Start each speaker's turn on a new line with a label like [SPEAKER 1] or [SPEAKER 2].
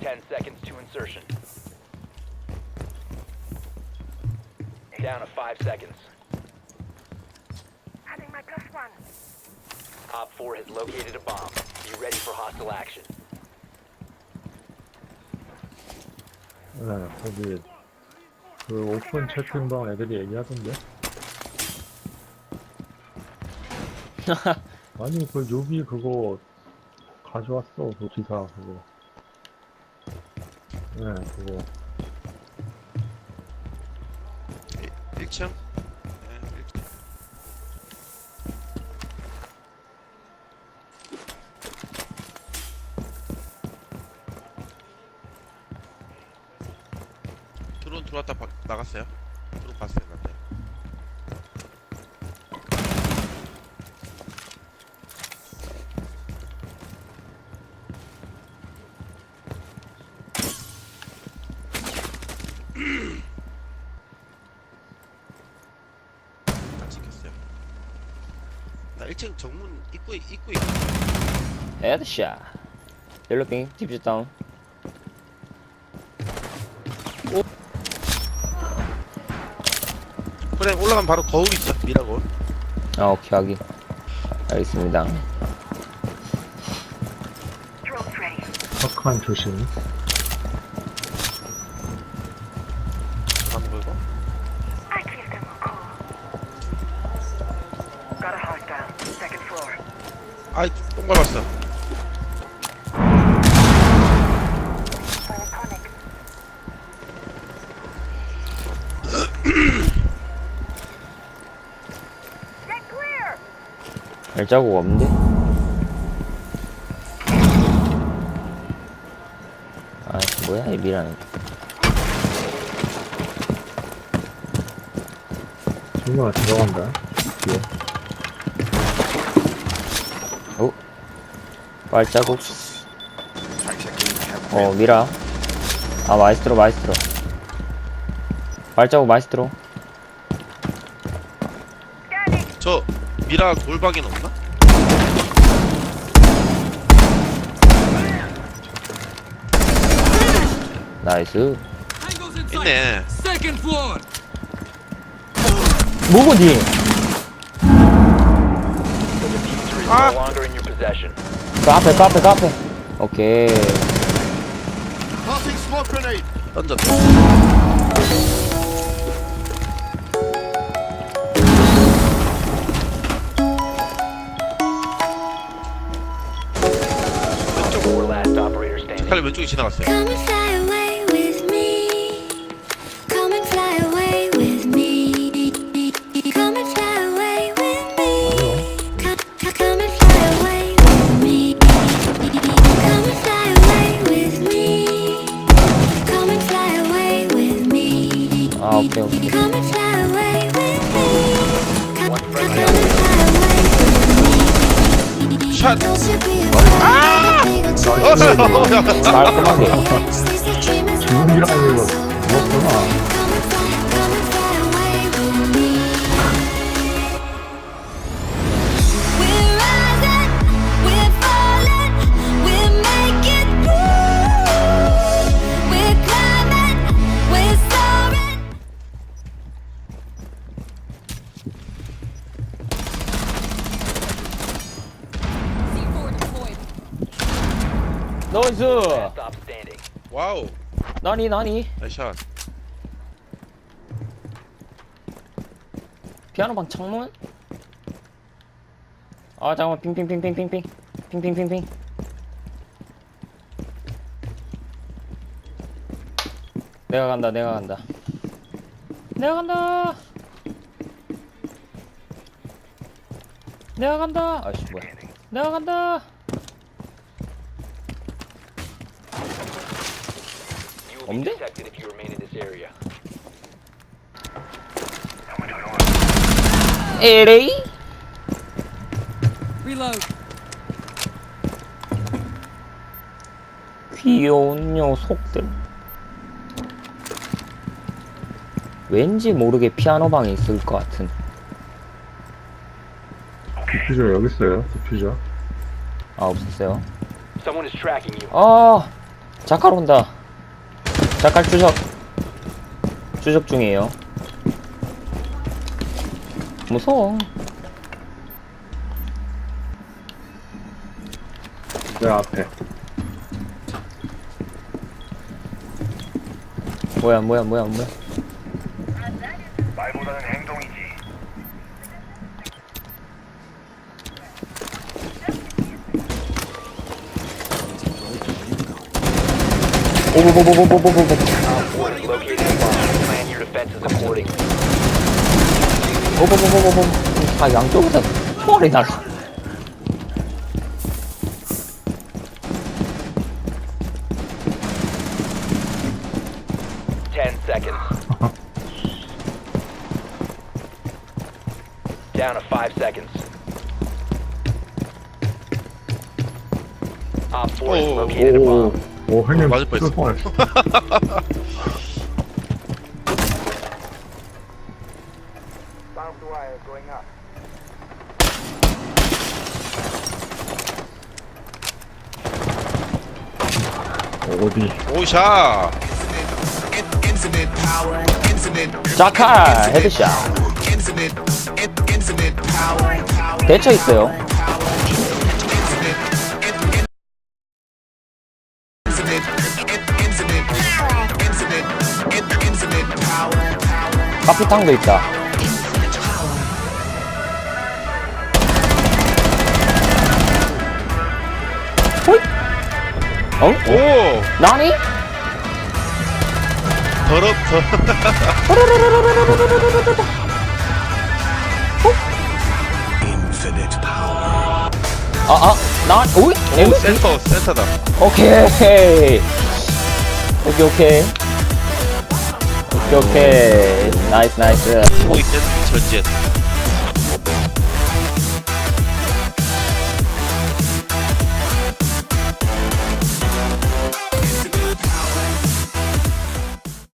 [SPEAKER 1] 10 seconds to insertion. Down to 5 seconds.
[SPEAKER 2] Adding my plus one.
[SPEAKER 1] Op 4 has located a bomb. Be ready for hostile action.
[SPEAKER 3] 네, 거기 그 오픈 채팅방 애들이 얘기하던데. 아니 그 요비 그거 가져왔어 그 기사 그거. 네, 그거
[SPEAKER 4] 1층? 네, 1층. 드론 들어왔다 바, 나갔어요. 드론 봤어요, 나 1층 정문 입구 입구 있
[SPEAKER 5] 헤드샷 옐로핑 디퓨즈 다운
[SPEAKER 4] 그래 올라가면 바로 거울 있어. 미라고.
[SPEAKER 5] 아 오케이 하기 알겠습니다.
[SPEAKER 3] 석한 조심.
[SPEAKER 4] 가는 거고.
[SPEAKER 2] I give them a call. Got a hostile. Second floor.
[SPEAKER 4] 아이 똥 밟았어.
[SPEAKER 5] 발자국 없는데? 아 뭐야 이 미라는
[SPEAKER 3] 정말 들어간다. 뒤에.
[SPEAKER 5] 발자국. 어 미라. 아 마이스트로 마이스트로. 발자국 마이스트로!
[SPEAKER 4] 저 미라 돌박이는 없나?
[SPEAKER 5] 나이스.
[SPEAKER 4] 있네.
[SPEAKER 5] 뭐고니?
[SPEAKER 1] The
[SPEAKER 4] Ah.
[SPEAKER 5] 그 앞에 그 앞에 그 앞에 오케이
[SPEAKER 4] 던졌다.
[SPEAKER 1] Four last operator standing.
[SPEAKER 4] 칼 왼쪽에 지나갔어요.
[SPEAKER 6] Come and fly me.
[SPEAKER 4] 샷.
[SPEAKER 6] Be
[SPEAKER 5] 깔끔하게
[SPEAKER 3] 기운이라는 거 그렇구나.
[SPEAKER 5] 나이스.
[SPEAKER 1] Last stop standing.
[SPEAKER 4] 와우.
[SPEAKER 5] 나니 나니.
[SPEAKER 4] 나이스 샷.
[SPEAKER 5] 피아노 방 창문? 아 잠깐만. 핑핑핑핑핑핑. 핑핑핑핑. 내가 간다 내가 간다. 내가 간다. 내가 간다. 아씨 뭐야. 내가 간다
[SPEAKER 1] You will be
[SPEAKER 5] 없는데? 에레이 귀여운 녀석들 왠지 모르게 피아노 방에 있을 것 같은
[SPEAKER 3] 디퓨저 여기 있어요. 디퓨저.
[SPEAKER 5] 아 없었어요
[SPEAKER 1] Someone is tracking you.
[SPEAKER 5] 아 자칼 온다. 자칼 추적. 추적 중이에요. 무서워.
[SPEAKER 3] 내 앞에.
[SPEAKER 5] 뭐야, 뭐야, 뭐야, 뭐야.
[SPEAKER 7] 말보다는 행동이지.
[SPEAKER 5] 오보보보보보보보.
[SPEAKER 1] Op 4 has located a bomb. Plan your defenses accordingly.
[SPEAKER 5] 오보보보보보. 아, 양쪽에서 총알이 날라.
[SPEAKER 1] Down to five seconds. Op 4 has
[SPEAKER 4] Oh.
[SPEAKER 1] located a
[SPEAKER 3] 오,
[SPEAKER 1] bomb.
[SPEAKER 3] 오, 형님.
[SPEAKER 4] 맞을 뻔했어.
[SPEAKER 3] 쏠 뻔했어.
[SPEAKER 7] Barbed wire going up.
[SPEAKER 3] 어디?
[SPEAKER 4] 오샤
[SPEAKER 5] 자칼 헤드샷. 대처 있어요. 카피탕도 있다. 호잇! 어?
[SPEAKER 4] 오
[SPEAKER 5] 나니?
[SPEAKER 4] 더럽 더
[SPEAKER 5] 아, 아, 나, 오이?
[SPEAKER 4] 오? 센터 센터다
[SPEAKER 5] 오케이. 오케이, 오케이. 오케이, 오케이. 나이스, 나이스.
[SPEAKER 4] 오이 센터 전진